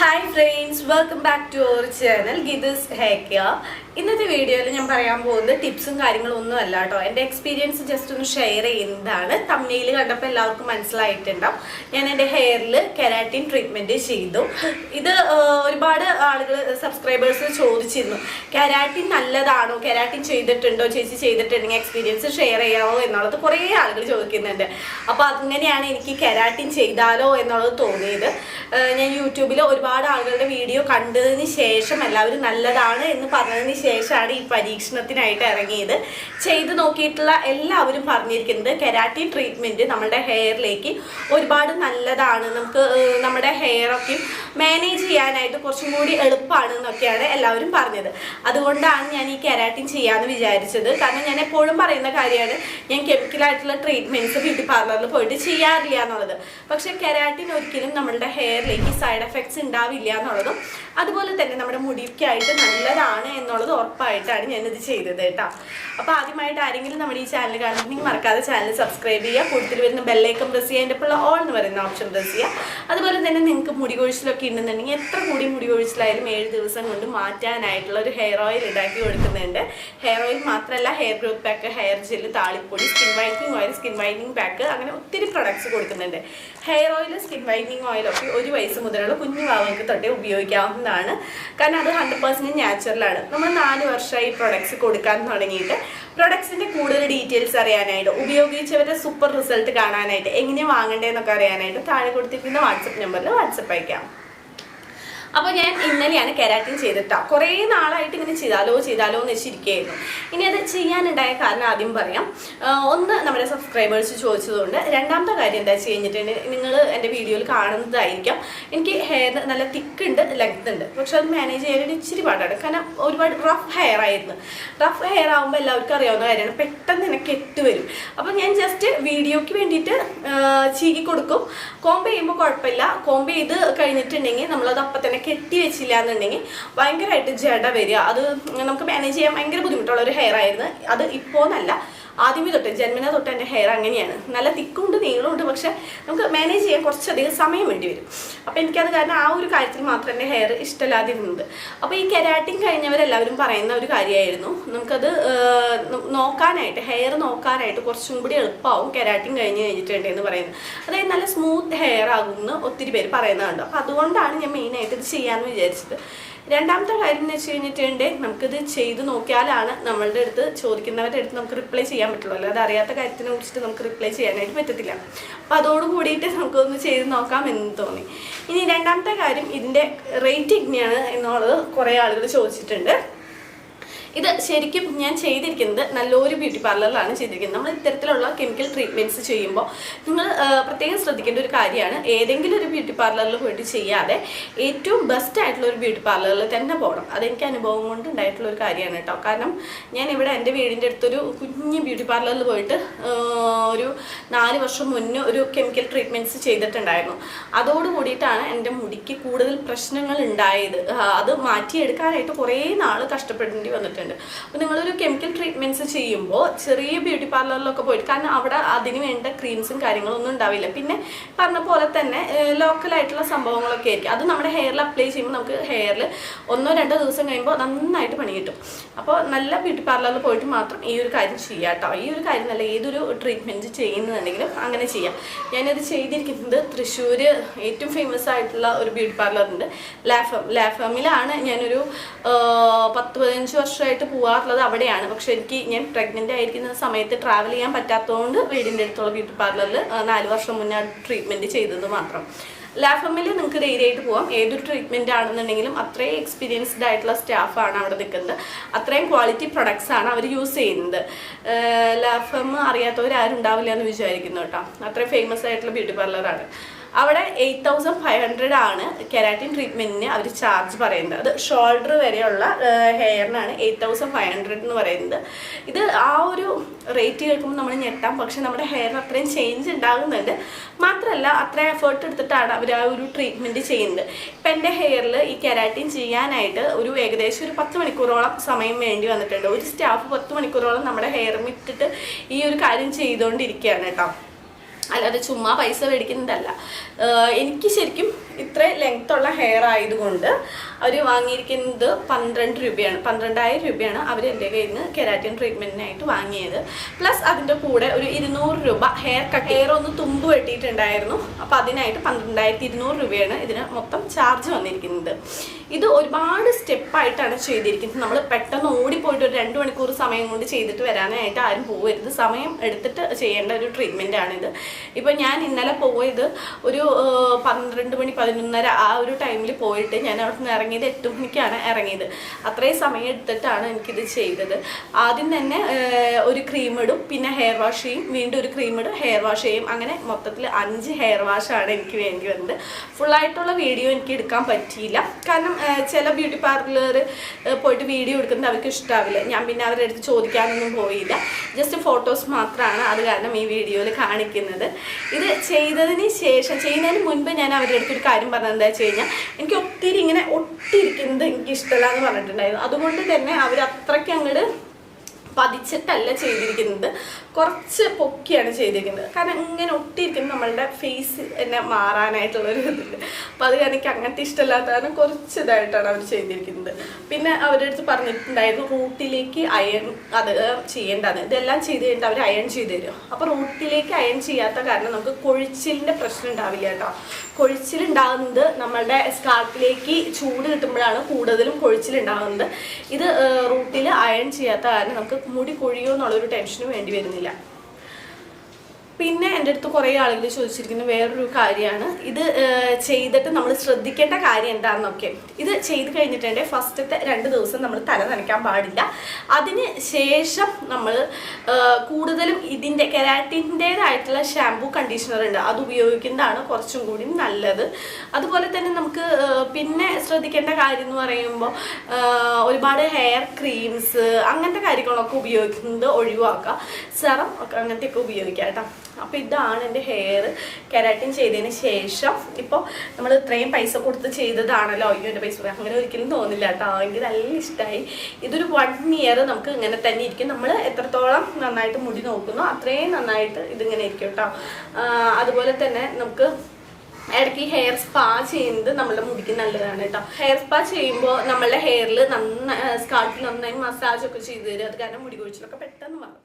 Hi friends welcome back to our channel ഗിദസ് ഹേക്ക ഇന്നത്തെ വീഡിയോയിൽ ഞാൻ പറയാൻ പോകുന്നത് ടിപ്സും കാര്യങ്ങളും ഒന്നും അല്ല കേട്ടോ. എന്റെ എക്സ്പീരിയൻസ് ജസ്റ്റ് ഒന്ന് ഷെയർ ചെയ്യുന്നതാണ്. തമ്മിയിൽ കണ്ടപ്പോൾ എല്ലാവർക്കും മനസ്സിലായിട്ടുണ്ടാവും. ഞാൻ എന്റെ ഹെയറിൽ കെരാറ്റിൻ ട്രീറ്റ്മെന്റ് ചെയ്തു. ഇത് ഒരുപാട് ആളുകൾ സബ്സ്ക്രൈബേഴ്സ് ചോദിച്ചിരുന്നു. കെരാറ്റിൻ നല്ലതാണോ? കെരാറ്റിൻ ചെയ്തിട്ടുണ്ടോ? ചേച്ചി ചെയ്തിട്ടുണ്ടെങ്കിൽ എക്സ്പീരിയൻസ് ഷെയർ ചെയ്യാമോ എന്നുള്ളത് കുറേ ആളുകൾ ചോദിക്കുന്നുണ്ട്. അപ്പോൾ അങ്ങനെയാണ് എനിക്ക് കെരാറ്റിൻ ചെയ്താലോ എന്നുള്ളത് തോന്നിയത്. ഞാൻ യൂട്യൂബിൽ ഒരുപാട് ആളുകളുടെ വീഡിയോ കണ്ടതിന് ശേഷം എല്ലാവരും നല്ലതാണ് എന്ന് പറഞ്ഞതിന് ശേഷമാണ് ഈ പരീക്ഷണത്തിനായിട്ട് ഇറങ്ങിയത്. ചെയ്ത് നോക്കിയിട്ടുള്ള എല്ലാവരും പറഞ്ഞിരിക്കുന്നത് കെരാറ്റിൻ ട്രീറ്റ്മെന്റ് നമ്മുടെ ഹെയറിലേക്ക് ഒരുപാട് നല്ലതാണ്. നമുക്ക് നമ്മുടെ ഹെയറൊക്കെ മാനേജ് ചെയ്യാനായിട്ട് കുറച്ചും കൂടി എളുപ്പമാണ് എന്നൊക്കെയാണ് എല്ലാവരും പറഞ്ഞത്. അതുകൊണ്ടാണ് ഞാൻ ഈ കെരാറ്റിൻ ചെയ്യാമെന്ന് വിചാരിച്ചത്. കാരണം ഞാൻ എപ്പോഴും പറയുന്ന കാര്യമാണ് ഞാൻ കെമിക്കലായിട്ടുള്ള ട്രീറ്റ്മെന്റ്സ് ബ്യൂട്ടി പാർലറിൽ പോയിട്ട് ചെയ്യാറില്ല എന്നുള്ളത്. പക്ഷേ കെരാറ്റിൻ ഒരിക്കലും നമ്മളുടെ ഹെയറിലേക്ക് സൈഡ് എഫക്ട്സ് ഉണ്ടാവില്ല എന്നുള്ളതും അതുപോലെ തന്നെ നമ്മുടെ മുടിക്കായിട്ട് നല്ലതാണ് എന്നുള്ളത് ഉറപ്പായിട്ടാണ് ഞാനിത് ചെയ്തത് കേട്ടോ. അപ്പോൾ ആദ്യമായിട്ട് ആരെങ്കിലും നമ്മുടെ ഈ ചാനൽ കാണുന്നുണ്ടെങ്കിൽ മറക്കാതെ ചാനൽ സബ്സ്ക്രൈബ് ചെയ്യുക. കൂടുതൽ വരുന്ന ബെല്ലൈക്കൺ പ്രസ് ചെയ്യുക. എന്റെ ഇപ്പോൾ ഓൾ എന്ന് പറയുന്ന ഓപ്ഷൻ പ്രസ് ചെയ്യുക. അതുപോലെ തന്നെ നിങ്ങൾക്ക് മുടി കൊഴിച്ചിലൊക്കെ ഉണ്ടെന്നുണ്ടെങ്കിൽ എത്ര കൂടി മുടി കൊഴിച്ചിലായാലും ഏഴ് ദിവസം കൊണ്ട് മാറ്റാനായിട്ടുള്ള ഒരു ഹെയർ ഓയിൽ ഉണ്ടാക്കി കൊടുക്കുന്നുണ്ട്. ഹെയർ ഓയിൽ മാത്രമല്ല hair growth pack hair gel താളിപ്പൊടി skin whitening oil skin whitening pack അങ്ങനെ ഒത്തിരി പ്രൊഡക്ട്സ് കൊടുക്കുന്നുണ്ട്. ഹെയർ ഓയിൽ സ്കിൻ വൈറ്റനിങ് ഓയിലൊക്കെ ഒരു വയസ്സ് മുതലുള്ള കുഞ്ഞു ഭാവങ്ങൾക്ക് തൊട്ടേ ഉപയോഗിക്കാവുന്നതാണ്. കാരണം അത് ഹൺഡ്രഡ് പെർസെന്റ് നാച്ചുറലാണ് നമ്മൾ നാല് വർഷമായി ഈ പ്രൊഡക്ട്സ് കൊടുക്കാൻ തുടങ്ങിയിട്ട്. പ്രൊഡക്ട്സിന്റെ കൂടുതൽ ഡീറ്റെയിൽസ് അറിയാനായിട്ട് ഉപയോഗിച്ചവരുടെ സൂപ്പർ റിസൾട്ട് കാണാനായിട്ട് എങ്ങനെയാണ് വാങ്ങേണ്ടതെന്നൊക്കെ അറിയാനായിട്ട് താഴെ കൊടുത്തിരിക്കുന്ന വാട്സപ്പ് നമ്പറിൽ വാട്സപ്പ് അയക്കാം. അപ്പോൾ ഞാൻ ഇന്നലെയാണ് കെരാറ്റിൻ ചെയ്തിട്ടാ. കുറേ നാളായിട്ട് ഇങ്ങനെ ചെയ്താലോ ചെയ്താലോ എന്ന് വെച്ചിരിക്കുകയായിരുന്നു. ഇനി അത് ചെയ്യാനുണ്ടായ കാരണം ആദ്യം പറയാം. ഒന്ന് നമ്മുടെ സബ്സ്ക്രൈബേഴ്സ് ചോദിച്ചതുകൊണ്ട് രണ്ടാമത്തെ കാര്യം എന്താ കഴിഞ്ഞിട്ടുണ്ടെങ്കിൽ നിങ്ങൾ എന്റെ വീഡിയോയിൽ കാണുന്നതായിരിക്കാം. എനിക്ക് ഹെയർ നല്ല തിക്ക് ഉണ്ട് ലെങ്ത് ഉണ്ട്. പക്ഷെ അത് മാനേജ് ചെയ്യാൻ ഇച്ചിരി പാടാണ്. കാരണം ഒരുപാട് റഫ് ഹെയർ ആയിരുന്നു. റഫ് ഹെയർ ആകുമ്പോൾ എല്ലാവർക്കും അറിയാവുന്ന കാര്യമാണ്. പെട്ടെന്ന് തന്നെ കെട്ട് വരും. അപ്പോൾ ഞാൻ ജസ്റ്റ് വീഡിയോക്ക് വേണ്ടിയിട്ട് ചീകി കൊടുക്കും. കോംബ് ചെയ്യുമ്പോൾ കുഴപ്പമില്ല. കോംബ് ചെയ്ത് കഴിഞ്ഞിട്ടുണ്ടെങ്കിൽ നമ്മളത് അപ്പം തന്നെ കെട്ടി വെച്ചില്ല എന്നുണ്ടെങ്കിൽ ഭയങ്കരമായിട്ട് ജട വരിക. അത് നമുക്ക് മാനേജ് ചെയ്യാൻ ഭയങ്കര ബുദ്ധിമുട്ടുള്ള ഒരു ഹെയർ ആയിരുന്നു. അത് ഇപ്പോൾ എന്നല്ല ആദ്യമേ തൊട്ട് ജന്മന തൊട്ട് എന്റെ ഹെയർ അങ്ങനെയാണ്. നല്ല തിക്കുണ്ട് നീളമുണ്ട് പക്ഷെ നമുക്ക് മാനേജ് ചെയ്യാൻ കുറച്ചധികം സമയം വേണ്ടി വരും. അപ്പോൾ എനിക്കത് കാരണം ആ ഒരു കാര്യത്തിൽ മാത്രം എന്റെ ഹെയർ ഇഷ്ടമില്ലാതിരുന്നത് അപ്പോൾ ഈ കെരാട്ടിൻ കഴിഞ്ഞവരെല്ലാവരും പറയുന്ന ഒരു കാര്യമായിരുന്നു. നമുക്കത് നോക്കാനായിട്ട് ഹെയർ നോക്കാനായിട്ട് കുറച്ചും കൂടി എളുപ്പമാവും കെരാട്ടിൻ കഴിഞ്ഞ് കഴിഞ്ഞിട്ടുണ്ട് എന്ന് പറയുന്നത്. അതായത് നല്ല സ്മൂത്ത് ഹെയർ ആകുമെന്ന് ഒത്തിരി പേര് പറയുന്നുണ്ട്. അപ്പോൾ അതുകൊണ്ടാണ് ഞാൻ മെയിനായിട്ട് ഇത് ചെയ്യാമെന്ന് വിചാരിച്ചത്. രണ്ടാമത്തെ കാര്യം എന്ന് വെച്ച് കഴിഞ്ഞിട്ടുണ്ടെങ്കിൽ നമുക്കിത് ചെയ്ത് നോക്കിയാലാണ് നമ്മളുടെ അടുത്ത് ചോദിക്കുന്നവരുടെ അടുത്ത് നമുക്ക് റിപ്ലൈ ചെയ്യാൻ പറ്റുള്ളൂ. അല്ലാതെ അറിയാത്ത കാര്യത്തിനെ കുറിച്ചിട്ട് നമുക്ക് റിപ്ലൈ ചെയ്യാനായിട്ട് പറ്റത്തില്ല. അപ്പോൾ അതോട് കൂടിയിട്ട് നമുക്കൊന്ന് ചെയ്ത് നോക്കാം എന്ന് തോന്നി. ഇനി രണ്ടാമത്തെ കാര്യം ഇതിന്റെ റേറ്റ് എങ്ങനെയാണ് എന്നുള്ളത് കുറേ ആളുകൾ ചോദിച്ചിട്ടുണ്ട്. ഇത് ശരിക്കും ഞാൻ ചെയ്തിരിക്കുന്നത് നല്ലൊരു ബ്യൂട്ടി പാർലറിലാണ് ചെയ്തിരിക്കുന്നത്. നമ്മൾ ഇത്തരത്തിലുള്ള കെമിക്കൽ ട്രീറ്റ്മെന്റ്സ് ചെയ്യുമ്പോൾ നിങ്ങൾ പ്രത്യേകം ശ്രദ്ധിക്കേണ്ട ഒരു കാര്യമാണ്. ഏതെങ്കിലും ഒരു ബ്യൂട്ടി പാർലറിൽ പോയിട്ട് ചെയ്യാതെ ഏറ്റവും ബെസ്റ്റ് ആയിട്ടുള്ള ഒരു ബ്യൂട്ടി പാർലറിൽ തന്നെ പോകണം. അതെനിക്ക് അനുഭവം കൊണ്ട് ഉണ്ടായിട്ടുള്ള ഒരു കാര്യമാണ് കേട്ടോ. കാരണം ഞാൻ ഇവിടെ എന്റെ വീടിന്റെ അടുത്തൊരു കുഞ്ഞ് ബ്യൂട്ടി പാർലറിൽ പോയിട്ട് ഒരു നാല് വർഷം മുന്നേ ഒരു കെമിക്കൽ ട്രീറ്റ്മെന്റ്സ് ചെയ്തിട്ടുണ്ടായിരുന്നു. അതോട് കൂടിയിട്ടാണ് എന്റെ മുടിക്ക് കൂടുതൽ പ്രശ്നങ്ങൾ ഉണ്ടായത്. അത് മാറ്റിയെടുക്കാനായിട്ട് കുറേ നാൾ കഷ്ടപ്പെടേണ്ടി വന്നിട്ടുണ്ട്. അപ്പോൾ നിങ്ങളൊരു കെമിക്കൽ ട്രീറ്റ്മെന്റ്സ് ചെയ്യുമ്പോൾ ചെറിയ ബ്യൂട്ടി പാർലറിലൊക്കെ പോയിട്ട് കാരണം അവിടെ അതിന് വേണ്ട ക്രീംസും കാര്യങ്ങളൊന്നും ഉണ്ടാവില്ല. പിന്നെ പറഞ്ഞ പോലെ തന്നെ ലോക്കലായിട്ടുള്ള സംഭവങ്ങളൊക്കെ ആയിരിക്കും. അത് നമ്മുടെ ഹെയറിൽ അപ്ലൈ ചെയ്യുമ്പോൾ നമുക്ക് ഹെയറിൽ ഒന്നോ രണ്ടോ ദിവസം കഴിയുമ്പോൾ നന്നായിട്ട് പണി കിട്ടും. അപ്പോൾ നല്ല ബ്യൂട്ടി പാർലറിൽ പോയിട്ട് മാത്രം ഈ ഒരു കാര്യം ചെയ്യാം കേട്ടോ. ഈ ഒരു കാര്യം നല്ല ഏതൊരു ട്രീറ്റ്മെന്റ് ചെയ്യുന്നുണ്ടെങ്കിലും അങ്ങനെ ചെയ്യാം. ഞാനത് ചെയ്തിരിക്കുന്നത് തൃശ്ശൂർ ഏറ്റവും ഫേമസ് ആയിട്ടുള്ള ഒരു ബ്യൂട്ടി പാർലറുണ്ട് ലാഫം ലാഫമിലാണ് ഞാനൊരു പത്ത് പതിനഞ്ച് വർഷമായിട്ട് പോകാറുള്ളത് അവിടെയാണ്. പക്ഷെ എനിക്ക് ഞാൻ പ്രഗ്നന്റ് ആയിരിക്കുന്ന സമയത്ത് ട്രാവൽ ചെയ്യാൻ പറ്റാത്തതുകൊണ്ട് വീടിന്റെ അടുത്തുള്ള ബ്യൂട്ടി പാർലറിൽ നാല് വർഷം മുന്നേ ട്രീറ്റ്മെന്റ് ചെയ്തത് മാത്രം. ലാഫമിൽ നിങ്ങൾക്ക് ധൈര്യമായിട്ട് പോവാം. ഏതൊരു ട്രീറ്റ്മെന്റ് ആണെന്നുണ്ടെങ്കിലും അത്രയും എക്സ്പീരിയൻസ്ഡ് ആയിട്ടുള്ള സ്റ്റാഫാണ് അവിടെ നിൽക്കുന്നത്. അത്രയും ക്വാളിറ്റി പ്രൊഡക്ട്സ് ആണ് അവർ യൂസ് ചെയ്യുന്നത്. ലാഫം അറിയാത്തവരാരും ഉണ്ടാവില്ല എന്ന് വിചാരിക്കുന്നു കേട്ടോ. അത്രയും ഫേമസ് ആയിട്ടുള്ള ബ്യൂട്ടി പാർലറാണ് അവിടെ എയ്റ്റ് തൗസൻഡ് ഫൈവ് ഹൺഡ്രഡ് ആണ് കെരാറ്റിൻ ട്രീറ്റ്മെന്റിന് അവർ ചാർജ് പറയുന്നത്. അത് ഷോൾഡർ വരെയുള്ള ഹെയറിനാണ് എയ്റ്റ് തൗസൻഡ് ഫൈവ് ഹൺഡ്രഡ് എന്ന് പറയുന്നത്. ഇത് ആ ഒരു റേറ്റ് കേൾക്കുമ്പോൾ നമ്മൾ ഞെട്ടാം. പക്ഷെ നമ്മുടെ ഹെയറിന് അത്രയും ചേഞ്ച് ഉണ്ടാകുന്നുണ്ട്. മാത്രമല്ല അത്രയും എഫേർട്ട് എടുത്തിട്ടാണ് അവർ ആ ഒരു ട്രീറ്റ്മെന്റ് ചെയ്യുന്നത്. ഇപ്പം എന്റെ ഹെയറിൽ ഈ കെരാറ്റിൻ ചെയ്യാനായിട്ട് ഒരു ഏകദേശം ഒരു പത്ത് മണിക്കൂറോളം സമയം വേണ്ടി വന്നിട്ടുണ്ട്. ഒരു സ്റ്റാഫ് പത്ത് മണിക്കൂറോളം നമ്മുടെ ഹെയർ ഇട്ടിട്ട് ഈ ഒരു കാര്യം ചെയ്തുകൊണ്ടിരിക്കുകയാണ് കേട്ടോ. അല്ലാതെ ചുമ്മാ പൈസ മേടിക്കുന്നതല്ല. എനിക്ക് ശരിക്കും ഇത്ര ലെങ്ത്തുള്ള ഹെയർ ആയതുകൊണ്ട് അവർ വാങ്ങിയിരിക്കുന്നത് പന്ത്രണ്ട് രൂപയാണ്. പന്ത്രണ്ടായിരം രൂപയാണ് അവർ എന്റെ കയ്യിൽ നിന്ന് കെരാറ്റിൻ ട്രീറ്റ്മെന്റിനായിട്ട് വാങ്ങിയത്. പ്ലസ് അതിന്റെ കൂടെ ഒരു ഇരുന്നൂറ് രൂപ ഹെയർ കട്ട് ഹെയർ ഒന്ന് തുമ്പ് വെട്ടിയിട്ടുണ്ടായിരുന്നു. അപ്പോൾ അതിനായിട്ട് പന്ത്രണ്ടായിരത്തി ഇരുന്നൂറ് രൂപയാണ് ഇതിന് മൊത്തം ചാർജ് വന്നിരിക്കുന്നത്. ഇത് ഒരുപാട് സ്റ്റെപ്പായിട്ടാണ് ചെയ്തിരിക്കുന്നത്. നമ്മൾ പെട്ടെന്ന് ഓടിപ്പോയിട്ട് ഒരു രണ്ട് മണിക്കൂർ സമയം കൊണ്ട് ചെയ്തിട്ട് വരാനായിട്ട് ആരും പോകരുത് സമയം എടുത്തിട്ട് ചെയ്യേണ്ട ഒരു ട്രീറ്റ്മെന്റ് ആണിത്. ഇപ്പം ഞാൻ ഇന്നലെ പോയത് ഒരു പന്ത്രണ്ട് മണി പതിനൊന്നര ആ ഒരു ടൈമിൽ പോയിട്ട് ഞാൻ അവിടെ നിന്ന് ഇറങ്ങിയത് എട്ട് മണിക്കാണ് ഇറങ്ങിയത്. അത്രയും സമയം എടുത്തിട്ടാണ് എനിക്കിത് ചെയ്തത്. ആദ്യം തന്നെ ഒരു ക്രീം ഇടും പിന്നെ ഹെയർ വാഷ് ചെയ്യും വീണ്ടും ഒരു ക്രീം ഇടും ഹെയർ വാഷ് ചെയ്യും. അങ്ങനെ മൊത്തത്തിൽ അഞ്ച് ഹെയർ വാഷാണ് എനിക്ക് വേണ്ടി വന്നത്. ഫുള്ളായിട്ടുള്ള വീഡിയോ എനിക്ക് എടുക്കാൻ പറ്റിയില്ല. കാരണം ചില ബ്യൂട്ടി പാർലർ പോയിട്ട് വീഡിയോ എടുക്കുന്നത് അവർക്ക് ഇഷ്ടാവില്ല. ഞാൻ പിന്നെ അവരുടെ അടുത്ത് ചോദിക്കാനൊന്നും പോയില്ല. ജസ്റ്റ് ഫോട്ടോസ് മാത്രമാണ് അത് കാരണം ഈ വീഡിയോയിൽ കാണിക്കുന്നത്. ഇത് ചെയ്തതിന് ശേഷം ചെയ്യുന്നതിന് മുൻപ് ഞാൻ അവരുടെ അടുത്ത് ഒരു കാര്യം പറഞ്ഞത് എന്താ വെച്ച് കഴിഞ്ഞാൽ എനിക്ക് ഒത്തിരി ഇങ്ങനെ ഒട്ടിയിരിക്കുന്നത് എനിക്ക് ഇഷ്ടമല്ല എന്ന് പറഞ്ഞിട്ടുണ്ടായിരുന്നു. അതുകൊണ്ട് തന്നെ അവർ അത്രയ്ക്ക് അങ്ങോട്ട് പതിച്ചിട്ടല്ല ചെയ്തിരിക്കുന്നത്. കുറച്ച് പൊക്കിയാണ് ചെയ്തിരിക്കുന്നത് കാരണം ഇങ്ങനെ ഒട്ടിയിരിക്കുന്നത് നമ്മളുടെ ഫേസ് എന്നെ മാറാനായിട്ടുള്ള ഒരു ഇതുണ്ട് അപ്പം അത് എനിക്ക് അങ്ങനത്തെ ഇഷ്ടമില്ലാത്ത കാരണം കുറച്ച് ഇതായിട്ടാണ് അവർ ചെയ്തിരിക്കുന്നത്. പിന്നെ അവരുടെ അടുത്ത് പറഞ്ഞിട്ടുണ്ടായിരുന്നു റൂട്ടിലേക്ക് അയൺ അത് ചെയ്യേണ്ടത് ഇതെല്ലാം ചെയ്ത് കഴിഞ്ഞിട്ട് അവർ അയൺ ചെയ്ത് തരും. അപ്പോൾ റൂട്ടിലേക്ക് അയൺ ചെയ്യാത്ത കാരണം നമുക്ക് കൊഴിച്ചിലിന്റെ പ്രശ്നം ഉണ്ടാവില്ല കേട്ടോ. കൊഴിച്ചിലുണ്ടാകുന്നത് നമ്മളുടെ സ്കാർപ്പിലേക്ക് ചൂട് കിട്ടുമ്പോഴാണ് കൂടുതലും കൊഴിച്ചിലുണ്ടാകുന്നത് ഇത് റൂട്ടിൽ അയൺ ചെയ്യാത്ത കാരണം നമുക്ക് മുടി കൊഴിയോ എന്നുള്ളൊരു ടെൻഷനും വേണ്ടി വരുന്നില്ല. movilidad. പിന്നെ എന്റെ അടുത്ത് കുറേ ആളുകൾ ചോദിച്ചിരിക്കുന്ന വേറൊരു കാര്യമാണ്. ഇത് ചെയ്തിട്ട് നമ്മൾ ശ്രദ്ധിക്കേണ്ട കാര്യം എന്താണെന്നൊക്കെ. ഇത് ചെയ്ത് കഴിഞ്ഞിട്ടുണ്ടെങ്കിൽ ഫസ്റ്റത്തെ രണ്ട് ദിവസം നമ്മൾ തല നനയ്ക്കാൻ പാടില്ല. അതിന് ശേഷം നമ്മൾ കൂടുതലും ഇതിന്റെ കെരാറ്റിന്റേതായിട്ടുള്ള ഷാമ്പൂ കണ്ടീഷണർ ഉണ്ട്. അത് ഉപയോഗിക്കുന്നതാണ് കുറച്ചും കൂടി നല്ലത്. അതുപോലെ തന്നെ നമുക്ക് പിന്നെ ശ്രദ്ധിക്കേണ്ട കാര്യം എന്ന് പറയുമ്പോൾ ഒരുപാട് ഹെയർ ക്രീംസ് അങ്ങനത്തെ കാര്യങ്ങളൊക്കെ ഉപയോഗിക്കുന്നത് ഒഴിവാക്കുക. സെറം ഒക്കെ അങ്ങനത്തെയൊക്കെ ഉപയോഗിക്കാം കേട്ടോ. അപ്പോൾ ഇതാണ് എന്റെ ഹെയർ കെരാറ്റിൻ ചെയ്തതിന് ശേഷം. ഇപ്പോൾ നമ്മൾ ഇത്രയും പൈസ കൊടുത്ത് ചെയ്തതാണല്ലോ. അയ്യോ എന്റെ പൈസ. അങ്ങനെ ഒരിക്കലും തോന്നില്ല കേട്ടോ. എനിക്ക് നല്ല ഇഷ്ടമായി ഇതൊരു വൺ ഇയർ നമുക്ക് ഇങ്ങനെ തന്നെ ഇരിക്കും. നമ്മൾ എത്രത്തോളം നന്നായിട്ട് മുടി നോക്കുന്നു അത്രയും നന്നായിട്ട് ഇതിങ്ങനെ ഇരിക്കും കേട്ടോ. അതുപോലെ തന്നെ നമുക്ക് ഇടയ്ക്ക് ഹെയർ സ്പാ ചെയ്യുന്നത് നമ്മുടെ മുടിക്ക് നല്ലതാണ് കേട്ടോ. ഹെയർ സ്പാ ചെയ്യുമ്പോൾ നമ്മളുടെ ഹെയറിൽ നന്നായി സ്കാൾപ്പിൽ നന്നായി മസാജ് ഒക്കെ ചെയ്ത് തരും. അത് കാരണം മുടി കൊഴിച്ചിലൊക്കെ പെട്ടെന്ന് മാറും.